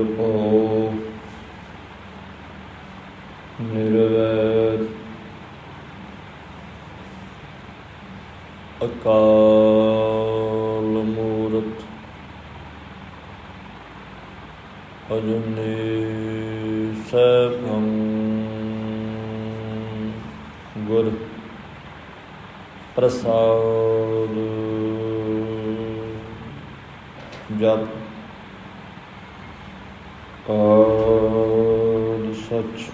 ਨਿਰਭਉ ਨਿਰਵੈਰ। ਅਕਾਲ ਮੂਰਤ ਅਜੂਨੀ ਸੈਭੰ ਗੁਰ ਪ੍ਰਸਾਦ ਜਪ ਆਦ ਸਚ।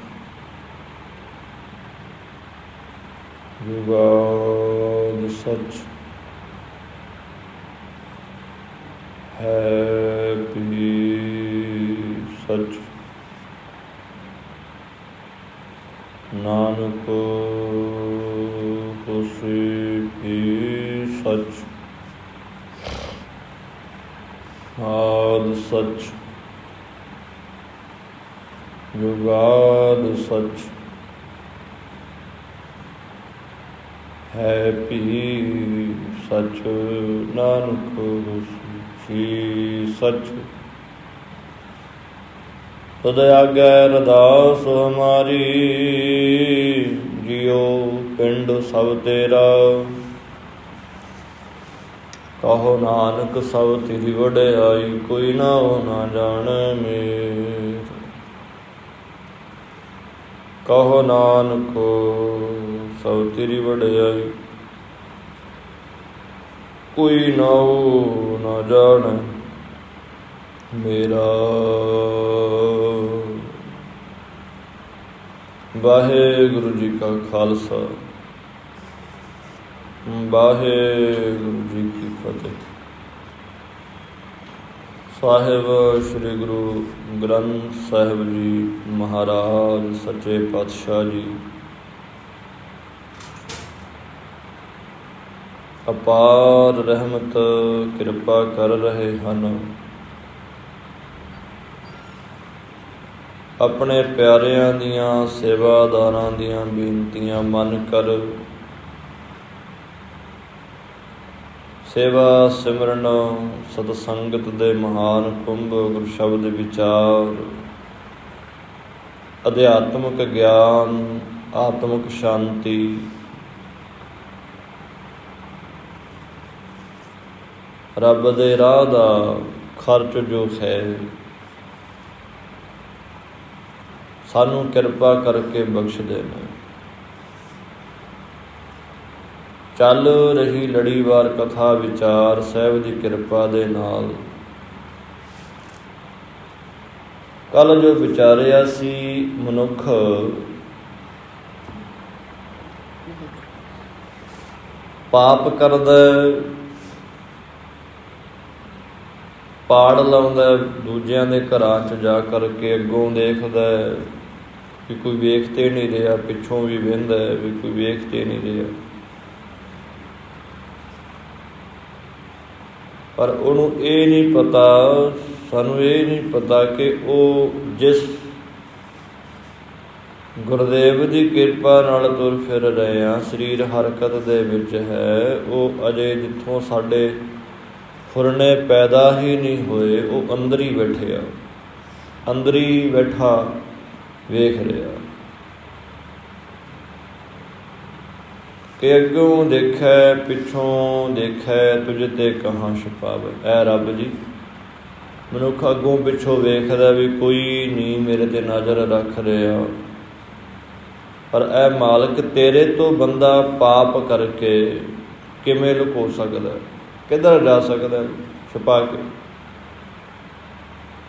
ਜੁਗਾਦ ਸਚ। ਹੈ ਵੀ ਸਚ ਨਾਨਕ ਹੋਸੀ ਵੀ ਸਚ ਆਦ ਸਚ ਜੁਗਾਦ ਸਚ ਹੈ ਸਚ ਨਾਨਕ ਹੋਸੀ ਸਚ। ਤਦ ਆਗੈ ਰਦਾਸ ਹਮਾਰੀ, ਜਿਉ ਪਿੰਡ ਸਭ ਤੇਰਾ। ਕਹੋ ਨਾਨਕ ਸਭ ਤੇਰੀ ਵਡਿਆਈ, ਕੋਈ ਨਾ ਹੋ ਨਾ ਜਾਣੈ ਮੇਰ। ਕਹੋ ਨਾਨਕ ਸਭ ਤੇਰੀ ਵਡਿਆਈ ਕੋਈ ਨਾ ਹੋ ਨਾ ਜਾਣ, ਮੇਰਾ। ਵਾਹਿਗੁਰੂ ਜੀ ਕਾ ਖਾਲਸਾ, ਵਾਹਿਗੁਰੂ ਜੀ ਕੀ ਫਤਿਹ। ਸਾਹਿਬ ਸ੍ਰੀ ਗੁਰੂ ਗ੍ਰੰਥ ਸਾਹਿਬ ਜੀ ਮਹਾਰਾਜ, ਸੱਚੇ ਪਾਤਸ਼ਾਹ ਜੀ ਅਪਾਰ ਰਹਿਮਤ ਕਿਰਪਾ ਕਰ ਰਹੇ ਹਨ। ਆਪਣੇ ਪਿਆਰਿਆਂ ਦੀਆਂ, ਸੇਵਾਦਾਰਾਂ ਦੀਆਂ ਬੇਨਤੀਆਂ ਮੰਨ ਕਰ। ਸੇਵਾ ਸਿਮਰਨ ਸਤ ਸੰਗਤ ਦੇ ਮਹਾਨ ਕੁੰਭ ਗੁਰ ਸ਼ਬਦ ਵਿਚਾਰ। ਅਧਿਆਤਮਿਕ ਗਿਆਨ, ਆਤਮਿਕ ਸ਼ਾਂਤੀ ਰੱਬ ਦੇ ਰਾਹ ਦਾ ਖਰਚ ਜੋ ਹੈ, ਸਾਨੂੰ ਕਿਰਪਾ ਕਰਕੇ ਬਖਸ਼ ਦੇਣਾ। ਚੱਲ ਰਹੀ ਲੜੀਵਾਰ ਕਥਾ ਵਿਚਾਰ ਸਹਿਬ ਦੀ ਕਿਰਪਾ ਦੇ ਨਾਲ। ਕੱਲ ਜੋ ਵਿਚਾਰਿਆ ਸੀ ਮਨੁੱਖ, ਪਾਪ ਕਰਦਾ ਹੈ, ਪਾੜ ਲਾਉਂਦਾ ਦੂਜਿਆਂ ਦੇ ਘਰਾਂ 'ਚ ਜਾ ਕਰਕੇ ਅੱਗੋਂ ਦੇਖਦਾ ਹੈ ਵੀ ਕੋਈ ਵੇਖਤੇ ਨਹੀਂ ਰਿਹਾ, ਪਿੱਛੋਂ ਵੀ ਵੇਂਦਾ ਵੀ ਕੋਈ ਵੇਖਤੇ ਨਹੀਂ ਰਿਹਾ। ਪਰ ਉਹਨੂੰ ਇਹ ਨਹੀਂ ਪਤਾ, ਸਾਨੂੰ ਇਹ ਨਹੀਂ ਪਤਾ ਕਿ ਉਹ ਜਿਸ ਗੁਰਦੇਵ ਦੀ ਕਿਰਪਾ ਨਾਲ ਤੁਰ ਫਿਰ ਰਹੇ ਆ ਸਰੀਰ ਹਰਕਤ ਦੇ ਵਿੱਚ ਹੈ, ਉਹ ਅਜੇ ਜਿੱਥੋਂ ਸਾਡੇ ਫੁਰਨੇ ਪੈਦਾ ਹੀ ਨਹੀਂ ਹੋਏ, ਉਹ ਅੰਦਰ ਹੀ ਬੈਠੇ ਆ ਅੰਦਰ ਹੀ ਬੈਠਾ ਵੇਖ ਰਿਹਾ। ਕਿ ਅੱਗੋਂ ਦੇਖੈ, ਪਿੱਛੋਂ ਦੇਖੈ, ਤੁਝ ਤੇ ਕਹਾਂ ਛਪਾਵੇ। ਐ ਰੱਬ ਜੀ, ਮਨੁੱਖ ਅੱਗੋਂ ਪਿੱਛੋਂ ਵੇਖਦਾ ਵੀ ਕੋਈ ਨਹੀਂ ਮੇਰੇ ਤੇ ਨਜ਼ਰ ਰੱਖ ਰਿਹਾ। ਪਰ ਐ ਮਾਲਕ ਤੇਰੇ ਤੋਂ ਬੰਦਾ ਪਾਪ ਕਰਕੇ ਕਿਵੇਂ ਲੁਕੋ ਸਕਦਾ? ਹੈ? ਕਿੱਧਰ ਜਾ ਸਕਦਾ ਛੁਪਾ ਕੇ।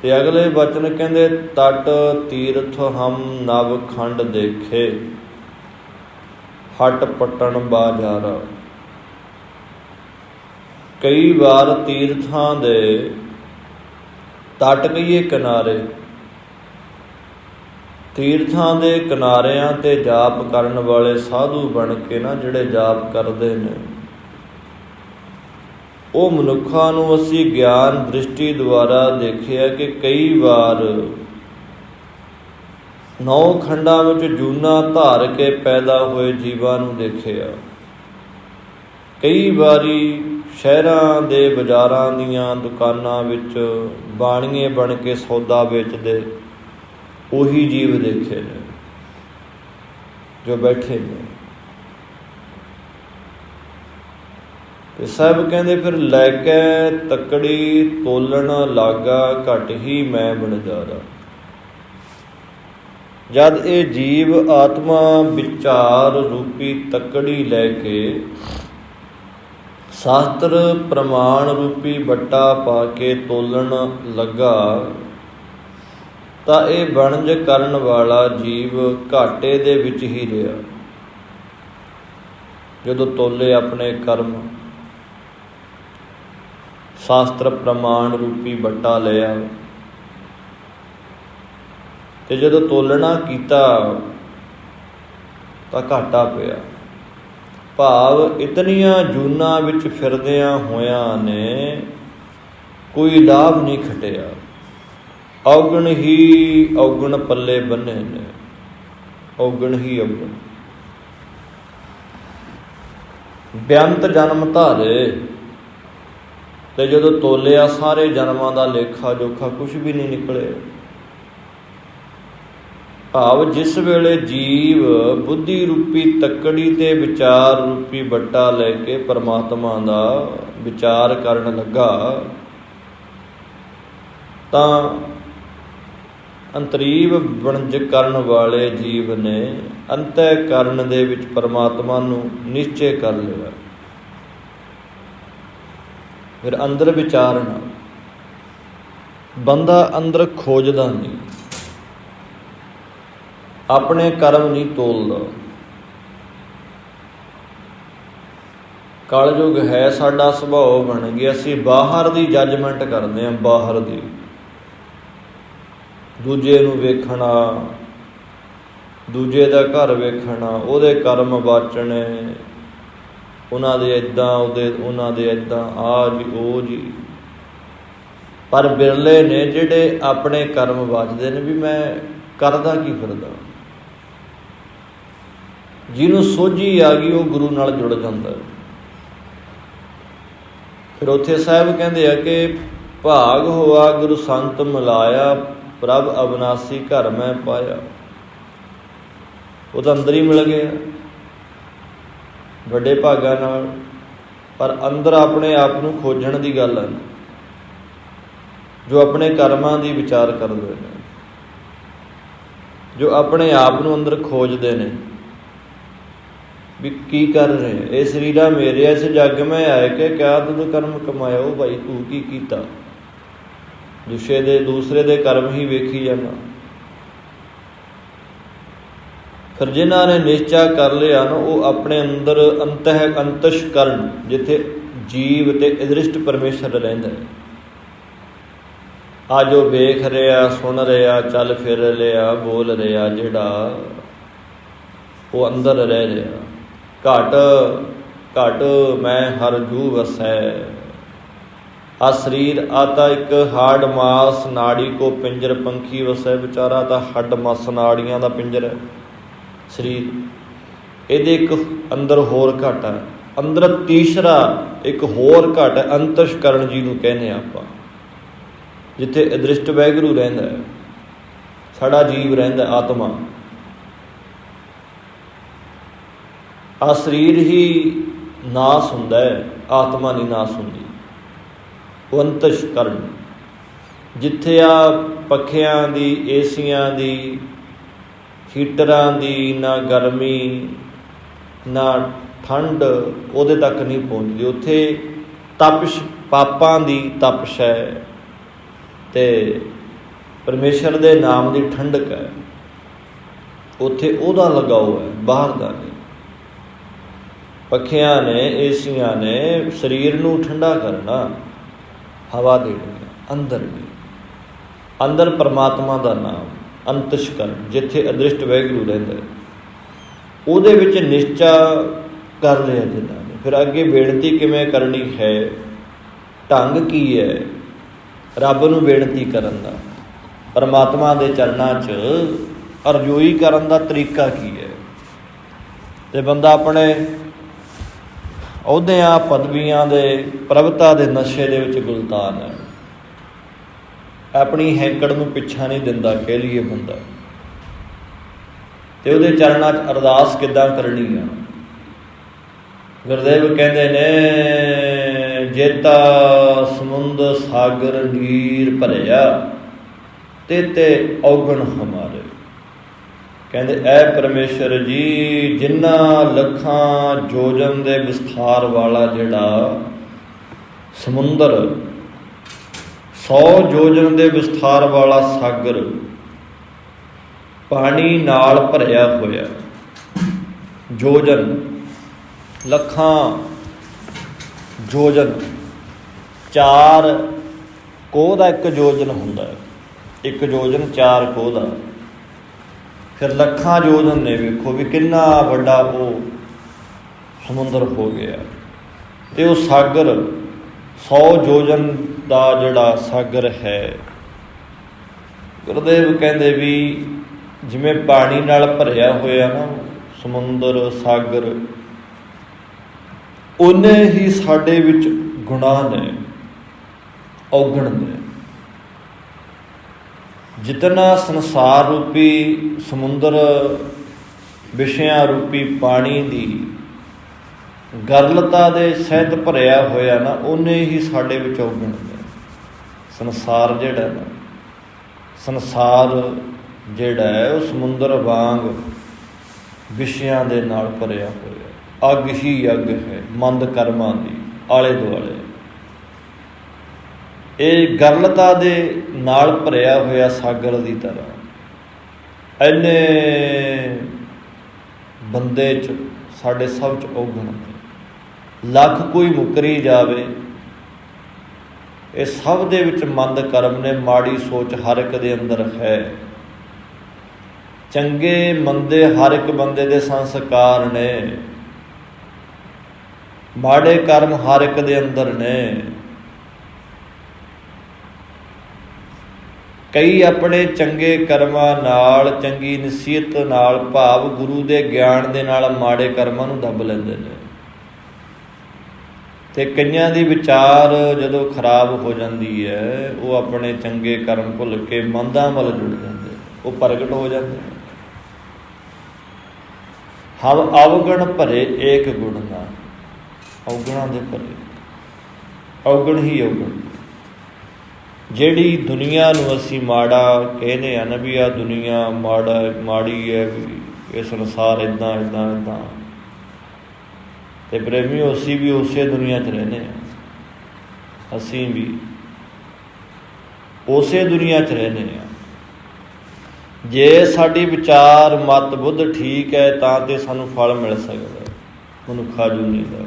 ਤੇ ਅਗਲੇ ਬਚਨ ਕਹਿੰਦੇ, ਤਟ ਤੀਰਥ ਹਮ ਨਵ ਖੰਡ ਦੇਖੇ, ਹਟ ਪਟਣ ਬਾਜ਼ਾਰ ਕਈ ਵਾਰ ਤੀਰਥਾਂ ਦੇ ਤਟ ਕਈਏ ਕਿਨਾਰੇ, ਤੀਰਥਾਂ ਦੇ ਕਿਨਾਰਿਆਂ ਤੇ ਜਾਪ ਕਰਨ ਵਾਲੇ ਸਾਧੂ ਬਣ ਕੇ ਨਾ ਜਿਹੜੇ ਜਾਪ ਕਰਦੇ ਨੇ ਉਹ ਮਨੁੱਖਾਂ ਨੂੰ ਅਸੀਂ ਗਿਆਨ ਦ੍ਰਿਸ਼ਟੀ ਦੁਆਰਾ ਦੇਖਿਆ ਕਿ ਕਈ ਵਾਰ ਨੌ ਖੰਡਾਂ ਵਿੱਚ ਜੂਨਾ ਧਾਰ ਕੇ ਪੈਦਾ ਹੋਏ ਜੀਵਾਂ ਨੂੰ ਦੇਖਿਆ। ਕਈ ਵਾਰੀ ਸ਼ਹਿਰਾਂ ਦੇ ਬਾਜ਼ਾਰਾਂ ਦੀਆਂ ਦੁਕਾਨਾਂ ਵਿੱਚ ਬਾਣੀਏ ਬਣ ਕੇ ਸੌਦਾ ਵੇਚਦੇ ਉਹੀ ਜੀਵ ਦੇਖੇ ਨੇ, ਜੋ ਬੈਠੇ ਨੇ। ਤੇ ਸਭ ਕਹਿੰਦੇ ਫਿਰ ਲੈ ਕੇ ਤਕੜੀ ਤੋਲਣ ਲਾਗਾ ਘਟ ਹੀ ਮੈਂ ਬਣਜਾਰਾ ਜਦ ਇਹ ਜੀਵ ਆਤਮਾ ਵਿਚਾਰ ਰੂਪੀ ਤਕੜੀ ਲੈ ਕੇ ਸ਼ਾਸਤਰ ਪ੍ਰਮਾਣ ਰੂਪੀ ਬੱਟਾ ਪਾ ਕੇ ਤੋਲਣ ਲੱਗਾ, ਤਾਂ ਇਹ ਬਣਜ ਕਰਨ ਵਾਲਾ ਜੀਵ ਘਾਟੇ ਦੇ ਵਿੱਚ ਹੀ ਰਿਹਾ। ਜਦੋਂ ਤੋਲੇ ਆਪਣੇ ਕਰਮ ਸ਼ਾਸਤਰ ਪ੍ਰਮਾਣ ਰੂਪੀ ਬੱਟਾ ਲਿਆ। ਤੇ ਜਦੋਂ ਤੋਲਣਾ ਕੀਤਾ ਤਾਂ ਘਾਟਾ ਪਿਆ। ਭਾਵ ਇਤਨੀਆਂ ਜੂਨਾਂ ਵਿੱਚ ਫਿਰਦਿਆਂ ਹੋਇਆਂ ਨੇ ਕੋਈ ਲਾਭ ਨਹੀਂ ਖਟਿਆ। ਔਗਣ ਹੀ ਔਗਣ ਪੱਲੇ ਬੰਨੇ ਨੇ। ਔਗਣ ਹੀ ਔਗਣ। ਬਿਆੰਤ ਜਨਮ ਧਾਰੇ ਤੇ ਜਦੋਂ ਤੋਲਿਆ ਸਾਰੇ ਜਨਮਾਂ ਦਾ ਲੇਖਾ ਜੋਖਾ ਕੁਝ ਵੀ ਨਹੀਂ ਨਿਕਲੇ। ਭਾਵ ਜਿਸ ਵੇਲੇ ਜੀਵ ਬੁੱਧੀ ਰੂਪੀ ਤੱਕੜੀ ਤੇ ਵਿਚਾਰ ਰੂਪੀ ਬੱਟਾ ਲੈ ਕੇ ਪਰਮਾਤਮਾ ਦਾ ਵਿਚਾਰ ਕਰਨ ਲੱਗਾ, ਤਾਂ ਅੰਤਰੀਵ ਬਣਜ ਕਰਨ ਵਾਲੇ ਜੀਵ ਨੇ ਅੰਤੈ ਕਰਨ ਦੇ ਵਿੱਚ ਪਰਮਾਤਮਾ ਨੂੰ ਨਿਸ਼ਚੈ ਕਰ ਲਿਆ। ਫਿਰ ਅੰਦਰ ਵਿਚਾਰਨਾ ਬੰਦਾ ਅੰਦਰ ਖੋਜਦਾ ਨਹੀਂ। ਆਪਣੇ ਕਰਮ ਨਹੀਂ ਤੋਲਦਾ। ਕਲਯੁਗ ਹੈ, ਸਾਡਾ ਸੁਭਾਅ ਬਣ ਗਿਆ। ਅਸੀਂ ਬਾਹਰ ਦੀ ਜੱਜਮੈਂਟ ਕਰਦੇ ਹਾਂ, ਬਾਹਰ ਦੀ। ਦੂਜੇ ਨੂੰ ਵੇਖਣਾ, ਦੂਜੇ ਦਾ ਘਰ ਵੇਖਣਾ, ਉਹਦੇ ਕਰਮ ਵਾਚਣੇ। ਉਹਨਾਂ ਦੇ ਇਦਾਂ ਉਹਦੇ, ਉਹਨਾਂ ਦੇ ਇਦਾਂ ਆ ਜੀ, ਉਹ ਜੀ। ਪਰ ਬਿਰਲੇ ਨੇ ਜਿਹੜੇ ਆਪਣੇ ਕਰਮ ਵਾਚਦੇ ਨੇ ਵੀ ਮੈਂ ਕਰਦਾ ਕੀ ਫਿਰਦਾ? ਜਿਹਨੂੰ ਸੋਝੀ ਆ ਗਈ, ਉਹ ਗੁਰੂ ਨਾਲ ਜੁੜ ਜਾਂਦਾ। ਫਿਰ ਉੱਥੇ ਸਾਹਿਬ ਕਹਿੰਦੇ ਆ ਕਿ ਭਾਗ ਹੋਆ, ਗੁਰੂ ਸੰਤ ਮਿਲਾਇਆ, ਪ੍ਰਭ ਅਬਨਾਸੀ ਘਰ ਮੈਂ ਪਾਇਆ। ਉਹ ਤਾਂ ਅੰਦਰ ਹੀ ਮਿਲ ਗਿਆ। ਵੱਡੇ ਭਾਗਾਂ ਨਾਲ, ਪਰ ਅੰਦਰ ਆਪਣੇ ਆਪ ਨੂੰ ਖੋਜਣ ਦੀ ਗੱਲ ਹੈ। ਜੋ ਆਪਣੇ ਕਰਮਾਂ ਦੀ ਵਿਚਾਰ ਕਰਦੇ ਨੇ, ਜੋ ਆਪਣੇ ਆਪ ਨੂੰ ਅੰਦਰ ਖੋਜਦੇ ਨੇ, ਵੀ ਕੀ ਕਰ ਰਹੇ ਇਹ ਸਰੀਰਾ ਮੇਰੇ ਇਸ ਜੱਗ ਮੈਂ ਆਏ ਕਿ ਕਿਆ ਤੂੰ ਕਰਮ ਕਮਾਇਓ ਭਾਈ ਤੂੰ ਕੀ ਕੀਤਾ? ਦੂਸਰੇ ਦੇ ਦੂਸਰੇ ਦੇ ਕਰਮ ਹੀ ਵੇਖੀ ਜਾਂਦਾ। ਫਿਰ ਜਿਨ੍ਹਾਂ ਨੇ ਨਿਸ਼ਚਾ ਕਰ ਲਿਆ ਨਾ, ਉਹ ਆਪਣੇ ਅੰਦਰ ਅੰਤਹ ਅੰਤਸ਼ ਕਰਨ, ਜਿੱਥੇ ਜੀਵ ਤੇ ਅਦ੍ਰਿਸ਼ਟ ਪਰਮੇਸ਼ਰ ਰਹਿੰਦਾ ਹੈ ਆ ਜੋ ਵੇਖ ਰਿਹਾ, ਸੁਣ ਰਿਹਾ, ਚੱਲ ਫਿਰ ਰਿਹਾ, ਬੋਲ ਰਿਹਾ, ਜਿਹੜਾ ਉਹ ਅੰਦਰ ਰਹਿ ਰਿਹਾ। ਘਟ ਘਟ ਮੈਂ ਹਰ ਜੂ ਵਸੈ। ਆ ਸਰੀਰ ਆਤਾ ਇੱਕ ਹਾਰਡ ਮਾਸ ਨਾੜੀ ਕੋ ਪਿੰਜਰ, ਪੰਖੀ ਵਸੈ। ਵਿਚਾਰਾ ਤਾਂ ਹੱਡ ਮਾਸ ਨਾੜੀਆਂ ਦਾ ਪਿੰਜਰ ਹੈ। ਸਰੀਰ। ਇਹਦੇ ਇੱਕ ਅੰਦਰ ਹੋਰ ਘਟ ਹੈ ਅੰਦਰ ਤੀਸਰਾ ਇੱਕ ਹੋਰ ਘਟ ਹੈ ਕਰਨ ਜੀ ਨੂੰ ਕਹਿੰਦੇ ਆਪਾਂ। ਜਿੱਥੇ ਅਦ੍ਰਿਸ਼ਟ ਵੈਗਰੂ ਰਹਿੰਦਾ ਹੈ। ਸਾਡਾ ਜੀਵ ਰਹਿੰਦਾ ਆਤਮਾ। ਆ ਸਰੀਰ ਹੀ ਨਾਸ ਹੁੰਦਾ ਹੈ, ਆਤਮਾ ਨਹੀਂ ਨਾਸ ਹੁੰਦੀ। ਉਹ ਅੰਤਸ਼ਕਰਨ ਜਿੱਥੇ ਆ ਪੱਖਿਆਂ ਦੀ, ਏਸੀਆਂ ਦੀ ਹੀਟਰਾਂ ਦੀ ਨਾ ਗਰਮੀ, ਨਾ ਠੰਡ ਉਹਦੇ ਤੱਕ ਨਹੀਂ ਪਹੁੰਚਦੀ। ਉੱਥੇ ਤਪਸ਼ ਪਾਪਾਂ ਦੀ ਤਪਸ਼ ਹੈ ਤੇ ਪਰਮੇਸ਼ਰ ਦੇ ਨਾਮ ਦੀ ਠੰਡਕ ਹੈ। ਉੱਥੇ ਉਹਦਾ ਲਗਾਓ ਹੈ, ਬਾਹਰ ਦਾ ਨਹੀਂ। ਪੱਖਿਆਂ ਨੇ, ਏਸੀਆਂ ਨੇ ਸਰੀਰ ਨੂੰ ਠੰਡਾ ਕਰਨਾ, ਹਵਾ ਦੇਣੀ ਅੰਦਰ ਵੀ। ਅੰਦਰ ਪਰਮਾਤਮਾ ਦਾ ਨਾਮ। ਅੰਤਸ਼ਕਰ ਜਿੱਥੇ ਅਦ੍ਰਿਸ਼ਟ ਵੈਗਰੂ ਰਹਿੰਦਾ ਹੈ। ਉਹਦੇ ਵਿੱਚ ਨਿਸ਼ਚਾ ਕਰ ਲਿਆ ਜਿਨ੍ਹਾਂ ਨੇ। ਫਿਰ ਅੱਗੇ ਬੇਨਤੀ ਕਿਵੇਂ ਕਰਨੀ ਹੈ? ਢੰਗ ਕੀ ਹੈ? ਰੱਬ ਨੂੰ ਬੇਨਤੀ ਕਰਨ ਦਾ। ਪਰਮਾਤਮਾ ਦੇ ਚਰਨਾਂ 'ਚ ਅਰਜ਼ੋਈ ਕਰਨ ਦਾ ਤਰੀਕਾ ਕੀ ਹੈ? ਤੇ ਬੰਦਾ ਆਪਣੇ ਅਹੁਦਿਆਂ, ਪਦਵੀਆਂ ਦੇ ਪ੍ਰਭਤਾ ਦੇ ਨਸ਼ੇ ਦੇ ਵਿੱਚ ਗੁਲਤਾਨ ਹੈ। ਆਪਣੀ ਹੈਂਕੜ ਨੂੰ ਪਿੱਛਾ ਨਹੀਂ ਦਿੰਦਾ, ਕਹਿ ਲਈਏ ਬੰਦਾ ਤੇ ਉਹਦੇ ਚਰਨਾਂ 'ਚ ਅਰਦਾਸ ਕਿੱਦਾਂ ਕਰਨੀ ਆ? ਗੁਰਦੇਵ ਕਹਿੰਦੇ ਨੇ, ਜੇਤਾ ਸਮੁੰਦ ਸਾਗਰ ਨੀਰ ਭਰਿਆ ਤੇ ਔਗਣ ਹਮਾਰੇ। ਕਹਿੰਦੇ, ਐ ਪਰਮੇਸ਼ਰ ਜੀ ਜਿਨ੍ਹਾਂ ਲੱਖਾਂ ਜੋਜਨ ਦੇ ਵਿਸਥਾਰ ਵਾਲਾ ਜਿਹੜਾ ਸਮੁੰਦਰ 100 ਯੋਜਨ ਦੇ ਵਿਸਥਾਰ ਵਾਲਾ ਸਾਗਰ ਪਾਣੀ ਨਾਲ ਭਰਿਆ ਹੋਇਆ। ਜੋਜਨ, ਲੱਖਾਂ ਯੋਜਨ ਚਾਰ ਕੋਹ ਦਾ ਇੱਕ ਯੋਜਨ ਹੁੰਦਾ ਹੈ। ਇੱਕ ਯੋਜਨ ਚਾਰ ਕੋਹ ਦਾ। ਫਿਰ ਲੱਖਾਂ ਯੋਜਨ ਨੇ ਵੇਖੋ ਵੀ ਕਿੰਨਾ ਵੱਡਾ ਉਹ ਸਮੁੰਦਰ ਹੋ ਗਿਆ। ਤੇ ਉਹ ਸਾਗਰ 100 ਯੋਜਨ ਦਾ ਜਿਹੜਾ ਸਾਗਰ ਹੈ। ਗੁਰਦੇਵ ਕਹਿੰਦੇ ਵੀ ਜਿਵੇਂ ਪਾਣੀ ਨਾਲ ਭਰਿਆ ਹੋਇਆ ਨਾ ਸਮੁੰਦਰ, ਸਾਗਰ, ਉਹਨੇ ਹੀ ਸਾਡੇ ਵਿੱਚ ਗੁਨਾਹ ਨੇ, ਔਗਣ ਨੇ। ਜਿਤਨਾ ਸੰਸਾਰ ਰੂਪੀ ਸਮੁੰਦਰ ਵਿਸ਼ਿਆਂ ਰੂਪੀ ਪਾਣੀ ਦੀ ਗਰਲਤਾ ਦੇ ਸਹਿਤ ਭਰਿਆ ਹੋਇਆ ਨਾ, ਉਹਨੇ ਹੀ ਸਾਡੇ ਵਿੱਚ ਔਗਣ ਨੇ। ਸੰਸਾਰ ਜਿਹੜਾ ਨਾ, ਸੰਸਾਰ ਜਿਹੜਾ ਹੈ, ਉਹ ਸਮੁੰਦਰ ਵਾਂਗ ਵਿਸ਼ਿਆਂ ਦੇ ਨਾਲ ਭਰਿਆ ਹੋਇਆ ਅੱਗ ਹੀ ਅੱਗ ਹੈ, ਮੰਦ ਕਰਮਾਂ ਦੀ, ਆਲੇ ਦੁਆਲੇ। ਇਹ ਗਰਲਤਾ ਦੇ ਨਾਲ ਭਰਿਆ ਹੋਇਆ ਸਾਗਰ ਦੀ ਤਰ੍ਹਾਂ। ਐਨੇ ਬੰਦੇ ਚ ਸਾਡੇ ਸਭ ਚ ਔਗਣ ਲੱਖ ਕੋਈ ਮੁਕਰੀ ਜਾਵੇ ਇਹ ਸਭ ਦੇ ਵਿੱਚ ਮੰਦ ਕਰਮ ਨੇ, ਮਾੜੀ ਸੋਚ ਹਰ ਇੱਕ ਦੇ ਅੰਦਰ ਹੈ। ਚੰਗੇ ਮੰਦੇ ਹਰ ਇੱਕ ਬੰਦੇ ਦੇ ਸੰਸਕਾਰ ਨੇ। ਮਾੜੇ ਕਰਮ ਹਰ ਇੱਕ ਦੇ ਅੰਦਰ ਨੇ। ਕਈ ਆਪਣੇ ਚੰਗੇ ਕਰਮਾਂ ਨਾਲ, ਚੰਗੀ ਨਸੀਹਤ ਨਾਲ, ਭਾਵ ਗੁਰੂ ਦੇ ਗਿਆਨ ਦੇ ਨਾਲ ਮਾੜੇ ਕਰਮਾਂ ਨੂੰ ਦੱਬ ਲੈਂਦੇ ਨੇ। ਤੇ ਕਈਆਂ ਦੀ ਵਿਚਾਰ ਜਦੋਂ ਖਰਾਬ ਹੋ ਜਾਂਦੀ ਹੈ, ਉਹ ਆਪਣੇ ਚੰਗੇ ਕਰਮ ਭੁੱਲ ਕੇ ਮੰਦਾਂ ਵੱਲ ਜੁੜ ਜਾਂਦੇ ਉਹ ਪ੍ਰਗਟ ਹੋ ਜਾਂਦੇ ਹਵ ਅਵਗਣ ਭਰੇ ਏਕ ਗੁਣ ਨਾ ਔਗਣਾਂ ਦੇ ਭਰੇ। ਔਗਣ ਹੀ ਔਗਣ ਜਿਹੜੀ ਦੁਨੀਆ ਨੂੰ ਅਸੀਂ ਮਾੜਾ ਕਹਿੰਦੇ ਆ ਨਾ ਵੀ ਆ ਦੁਨੀਆ ਮਾੜਾ, ਮਾੜੀ ਹੈ ਵੀ, ਇਹ ਸੰਸਾਰ ਇਦਾਂ ਇਦਾਂ ਇਦਾਂ ਤੇ ਪ੍ਰੇਮੀ ਅਸੀਂ ਵੀ ਉਸੇ ਦੁਨੀਆ 'ਚ ਰਹਿੰਦੇ ਆ ਅਸੀਂ ਵੀ ਉਸੇ ਦੁਨੀਆ 'ਚ ਰਹਿੰਦੇ ਆ ਜੇ ਸਾਡੀ ਵਿਚਾਰ ਮਤ ਬੁੱਧ ਠੀਕ ਹੈ, ਤਾਂ ਤੇ ਸਾਨੂੰ ਫਲ ਮਿਲ ਸਕਦਾ ਹੈ। ਮਨੁੱਖਾ ਜੂਨੀ ਦਾ।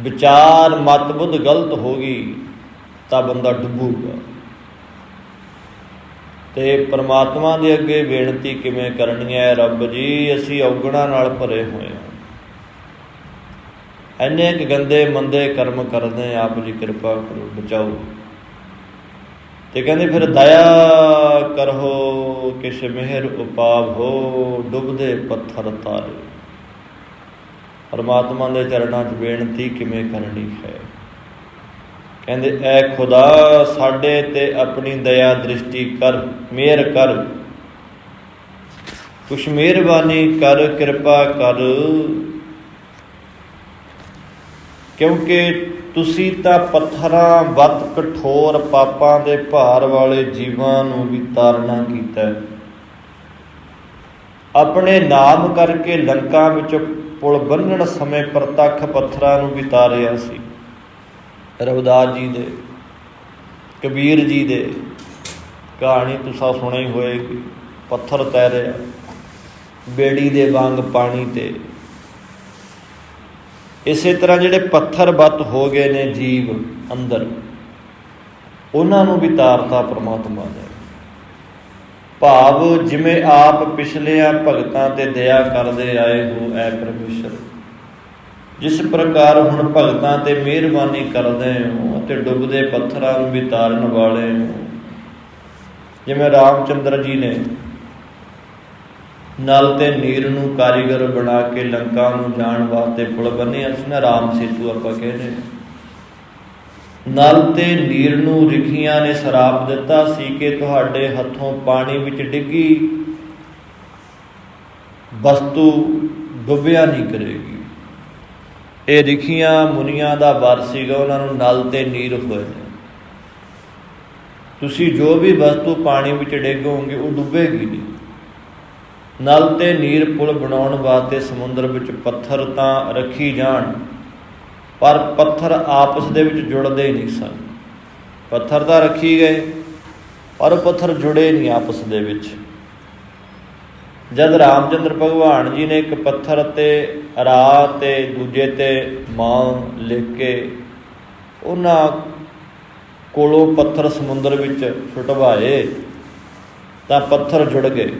ਵਿਚਾਰ ਮਤ ਬੁੱਧ ਗਲਤ ਹੋ ਗਈ, ਤਾਂ ਬੰਦਾ ਡੁੱਬੂਗਾ। ਤੇ ਪ੍ਰਮਾਤਮਾ ਦੇ ਅੱਗੇ ਬੇਨਤੀ ਕਿਵੇਂ ਕਰਨੀ ਹੈ? ਰੱਬ ਜੀ, ਅਸੀਂ ਔਗਣਾ ਨਾਲ ਭਰੇ ਹੋਏ ਹਾਂ। ਐਨੇ ਗੰਦੇ ਮੰਦੇ ਕਰਮ ਕਰਦੇ ਆਪ ਜੀ ਕਿਰਪਾ ਕਰੋ, ਬਚਾਓ। ਤੇ ਕਹਿੰਦੇ, ਫਿਰ ਦਇਆ ਕਰੋ, ਕਿਛ ਮਿਹਰ ਉਪਾਵ ਹੋ ਡੁੱਬਦੇ ਪੱਥਰ ਤਾਰੇ। ਪਰਮਾਤਮਾ ਦੇ ਚਰਨਾਂ 'ਚ ਬੇਨਤੀ ਕਿਵੇਂ ਕਰਨੀ ਹੈ? ਕਹਿੰਦੇ, ਐ ਖੁਦਾ, ਸਾਡੇ ਤੇ ਆਪਣੀ ਦਇਆ ਦ੍ਰਿਸ਼ਟੀ ਕਰ, ਮਿਹਰ ਕਰ। ਕੁਛ ਮਿਹਰਬਾਨੀ ਕਰ, ਕਿਰਪਾ ਕਰ। ਕਿਉਂਕਿ ਤੁਸੀਂ ਤਾਂ ਪੱਥਰਾਂ, ਵੱਤ, ਕਠੋਰ ਪਾਪਾਂ ਦੇ ਭਾਰ ਵਾਲੇ ਜੀਵਾਂ ਨੂੰ ਵੀ ਤਾਰਨਾ ਕੀਤਾ। ਆਪਣੇ ਨਾਮ ਕਰਕੇ ਲੰਕਾ ਵਿੱਚ ਪੁਲ ਬੰਨਣ ਸਮੇਂ ਪ੍ਰਤੱਖ ਪੱਥਰਾਂ ਨੂੰ ਵੀ ਤਾਰਿਆ ਸੀ। ਰਵਿਦਾਸ ਜੀ ਦੇ, ਕਬੀਰ ਜੀ ਦੇ ਕਹਾਣੀ ਤੁਸੀਂ ਸੁਣੀ ਹੋਏਗੀ। ਪੱਥਰ ਤੈਰਿਆ, ਬੇੜੀ ਦੇ ਵਾਂਗ ਪਾਣੀ ਤੇ ਇਸੇ ਤਰ੍ਹਾਂ ਜਿਹੜੇ ਪੱਥਰ ਬੱਤ ਹੋ ਗਏ ਨੇ ਜੀਵ ਅੰਦਰ, ਉਹਨਾਂ ਨੂੰ ਵੀ ਤਾਰਤਾ ਪ੍ਰਮਾਤਮਾ ਨੇ। ਭਾਵ ਜਿਵੇਂ ਆਪ ਪਿਛਲਿਆਂ ਭਗਤਾਂ ਤੇ ਦਇਆ ਕਰਦੇ ਆਏ ਹੋ, ਐ ਪਰਮੇਸ਼ਰ ਜਿਸ ਪ੍ਰਕਾਰ ਹੁਣ ਭਗਤਾਂ ਤੇ ਮਿਹਰਬਾਨੀ ਕਰਦੇ ਹੋ ਅਤੇ ਡੁੱਬਦੇ ਪੱਥਰਾਂ ਨੂੰ ਵੀ ਤਾਰਨ ਵਾਲੇ ਹੋ। ਜਿਵੇਂ ਰਾਮਚੰਦਰ ਜੀ ਨੇ ਨਲ ਤੇ ਨੀਰ ਨੂੰ ਕਾਰੀਗਰ ਬਣਾ ਕੇ ਲੰਕਾ ਨੂੰ ਜਾਣ ਵਾਸਤੇ ਪੁਲ ਬੰਨਿਆ ਸੀ ਨਾ ਰਾਮ ਸੇਤੂ ਆਪਾਂ ਕਹਿੰਦੇ ਹਾਂ। ਨਲ ਤੇ ਨੀਰ ਨੂੰ ਰਿਖੀਆਂ ਨੇ ਸਰਾਪ ਦਿੱਤਾ, ਸੀ ਕਿ ਤੁਹਾਡੇ ਹੱਥੋਂ ਪਾਣੀ ਵਿੱਚ ਡਿੱਗੀ ਵਸਤੂ ਡੁੱਬਿਆ ਨਹੀਂ ਕਰੇਗੀ। ਇਹ ਰਿਖੀਆਂ ਮੁਨੀਆਂ ਦਾ ਵਰ ਸੀਗਾ, ਉਹਨਾਂ ਨੂੰ ਨਲ ਤੇ ਨੀਰ ਹੋਏ ਤੁਸੀਂ ਜੋ ਵੀ ਵਸਤੂ ਪਾਣੀ ਵਿੱਚ ਡੇਗੋਗੇ ਉਹ ਡੁੱਬੇਗੀ ਨਹੀਂ। ਨਲ ਤੇ ਨੀਰ ਪੁਲ ਬਣਾਉਣ ਵਾਸਤੇ ਸਮੁੰਦਰ ਵਿੱਚ ਪੱਥਰ ਤਾਂ ਰੱਖੀ ਜਾਣ, ਪਰ ਪੱਥਰ ਆਪਸ ਦੇ ਵਿੱਚ ਜੁੜਦੇ ਹੀ ਨਹੀਂ ਸਨ। ਪੱਥਰ ਤਾਂ ਰੱਖੀ ਗਏ, ਪਰ ਉਹ ਪੱਥਰ ਜੁੜੇ ਨਹੀਂ ਆਪਸ ਦੇ ਵਿੱਚ। ਜਦ ਰਾਮਚੰਦਰ ਭਗਵਾਨ ਜੀ ਨੇ ਇੱਕ ਪੱਥਰ ਤੇ ਰਾ ਤੇ ਦੂਜੇ ਤੇ ਮਾਂ ਲਿਖ ਕੇ ਉਹਨਾਂ ਕੋਲੋਂ ਪੱਥਰ ਸਮੁੰਦਰ ਵਿੱਚ ਛੁਟਵਾਏ, ਤਾਂ ਪੱਥਰ ਜੁੜ ਗਏ।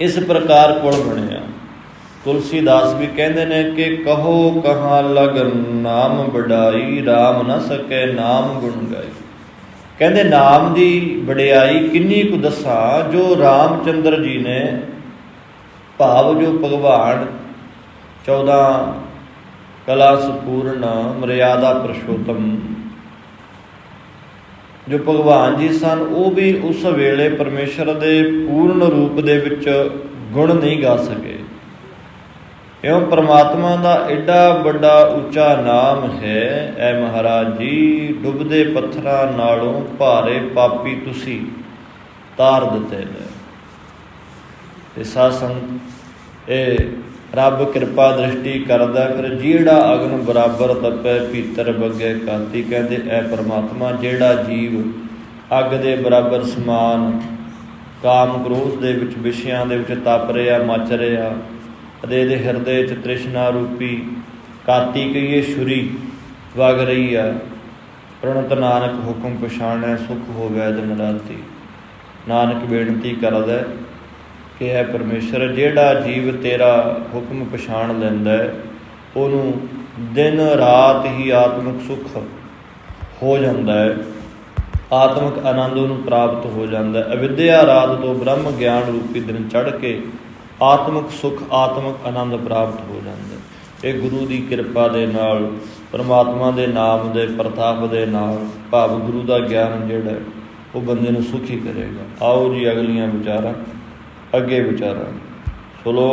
ਇਸ ਪ੍ਰਕਾਰ ਕੁਲ ਬਣਿਆ। ਤੁਲਸੀਦਾਸ ਵੀ ਕਹਿੰਦੇ ਨੇ ਕਿ ਕਹੋ ਕਹਾਂ ਲਗਨ ਨਾਮ ਵਡਾਈ RAM ਨਾ ਸਕੇ ਨਾਮ ਗੁਣ ਗਾਈ। ਕਹਿੰਦੇ ਨਾਮ ਦੀ ਵਡਿਆਈ ਕਿੰਨੀ ਕੁ ਦੱਸਾਂ, ਜੋ ਰਾਮਚੰਦਰ ਜੀ ਨੇ ਭਾਵ ਜੋ ਭਗਵਾਨ 14 ਕਲਾ ਸੰਪੂਰਨ ਮਰਿਆਦਾ ਪੁਰਸ਼ੋਤਮ ਜੋ ਭਗਵਾਨ ਜੀ ਸਨ, ਉਹ ਵੀ ਉਸ ਵੇਲੇ ਪਰਮੇਸ਼ਰ ਦੇ ਪੂਰਨ ਰੂਪ ਦੇ ਵਿੱਚ ਗੁਣ ਨਹੀਂ ਗਾ ਸਕੇ। ਇਉਂ ਪ੍ਰਮਾਤਮਾ ਦਾ ਐਡਾ ਵੱਡਾ ਉੱਚਾ ਨਾਮ ਹੈ, ਐ ਮਹਾਰਾਜ ਜੀ, ਡੁੱਬਦੇ ਪੱਥਰਾਂ ਨਾਲੋਂ ਭਾਰੇ ਪਾਪੀ ਤੁਸੀਂ, ਤਾਰ ਦਿੱਤੇ ਨੇ। ਤੇ ਸਾਸੰਗ ਇਹ ਰੱਬ ਕਿਰਪਾ ਦ੍ਰਿਸ਼ਟੀ ਕਰਦਾ ਫਿਰ ਜਿਹੜਾ ਅਗਨ ਬਰਾਬਰ ਤਪੈ ਪੀਤਰ ਬੱਗੇ ਕਾਂਤੀ ਕਹਿੰਦੇ, ਐ ਪਰਮਾਤਮਾ, ਜਿਹੜਾ ਜੀਵ ਅੱਗ ਦੇ ਬਰਾਬਰ ਸਮਾਨ ਕਾਮ ਕ੍ਰੋਧ ਦੇ ਵਿੱਚ, ਵਿਸ਼ਿਆਂ ਦੇ ਵਿੱਚ ਤਪ ਰਿਹਾ, ਮਚ ਰਿਹਾ, ਅਤੇ ਇਹਦੇ ਹਿਰਦੇ 'ਚ ਤ੍ਰਿਸ਼ਨਾ ਰੂਪੀ ਕਾਤੀ ਕਹੀਏ ਛੁਰੀ ਵਗ ਰਹੀ ਆ, ਪ੍ਰਣਤ ਨਾਨਕ ਹੁਕਮ ਪਛਾਣੈ, ਸੁਖ ਹੋਵੇ ਦਿਨ ਰਾਤੀ ਨਾਨਕ ਬੇਨਤੀ ਕਰਦਾ ਕਿ ਹੈ ਪਰਮੇਸ਼ਰ, ਜਿਹੜਾ ਜੀਵ ਤੇਰਾ ਹੁਕਮ ਪਛਾਣ ਲੈਂਦਾ ਹੈ, ਉਹਨੂੰ ਦਿਨ ਰਾਤ ਹੀ ਆਤਮਿਕ ਸੁਖ ਹੋ ਜਾਂਦਾ ਹੈ। ਆਤਮਿਕ ਆਨੰਦ ਨੂੰ ਪ੍ਰਾਪਤ ਹੋ ਜਾਂਦਾ ਹੈ। ਅਵਿਦਿਆ ਰਾਤ ਤੋਂ ਬ੍ਰਹਮ ਗਿਆਨ ਰੂਪੀ ਦਿਨ ਚੜ ਕੇ ਆਤਮਿਕ ਸੁਖ, ਆਤਮਿਕ ਆਨੰਦ ਪ੍ਰਾਪਤ ਹੋ ਜਾਂਦਾ ਹੈ। ਇਹ ਗੁਰੂ ਦੀ ਕਿਰਪਾ ਦੇ ਨਾਲ, ਪਰਮਾਤਮਾ ਦੇ ਨਾਮ ਦੇ ਪ੍ਰਤਾਪ ਦੇ ਨਾਲ, ਭਾਵ ਗੁਰੂ ਦਾ ਗਿਆਨ ਜਿਹੜਾ ਉਹ ਬੰਦੇ ਨੂੰ ਸੁਖੀ ਕਰੇਗਾ। ਆਓ ਜੀ ਅਗਲੀਆਂ ਵਿਚਾਰਾਂ। ਅੱਗੇ ਵਿਚਾਰਾਂ ਸੁਲੋ